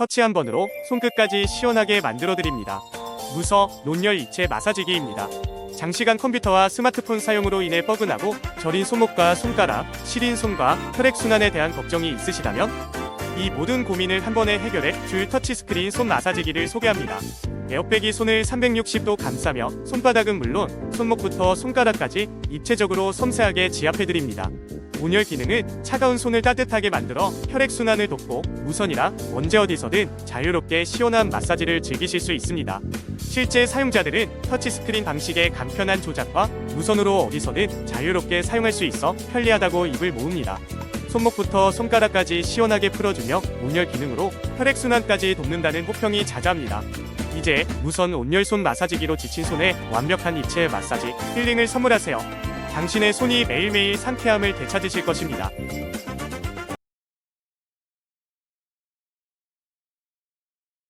터치 한 번으로 손끝까지 시원하게 만들어드립니다. 무서 논열 이체 마사지기입니다. 장시간 컴퓨터와 스마트폰 사용으로 인해 뻐근하고 저린 손목과 손가락, 시린 손과 혈액 순환에 대한 걱정이 있으시다면 이 모든 고민을 한 번에 해결해 줄 터치스크린 손 마사지기를 소개합니다. 에어백이 손을 360도 감싸며 손바닥은 물론 손목부터 손가락까지 입체적으로 섬세하게 지압해드립니다. 온열 기능은 차가운 손을 따뜻하게 만들어 혈액순환을 돕고 무선이라 언제 어디서든 자유롭게 시원한 마사지를 즐기실 수 있습니다. 실제 사용자들은 터치스크린 방식의 간편한 조작과 무선으로 어디서든 자유롭게 사용할 수 있어 편리하다고 입을 모읍니다. 손목부터 손가락까지 시원하게 풀어주며 온열 기능으로 혈액순환까지 돕는다는 호평이 자자합니다. 이제 무선 온열 손 마사지기로 지친 손에 완벽한 입체 마사지, 힐링을 선물하세요. 당신의 손이 매일매일 상쾌함을 되찾으실 것입니다.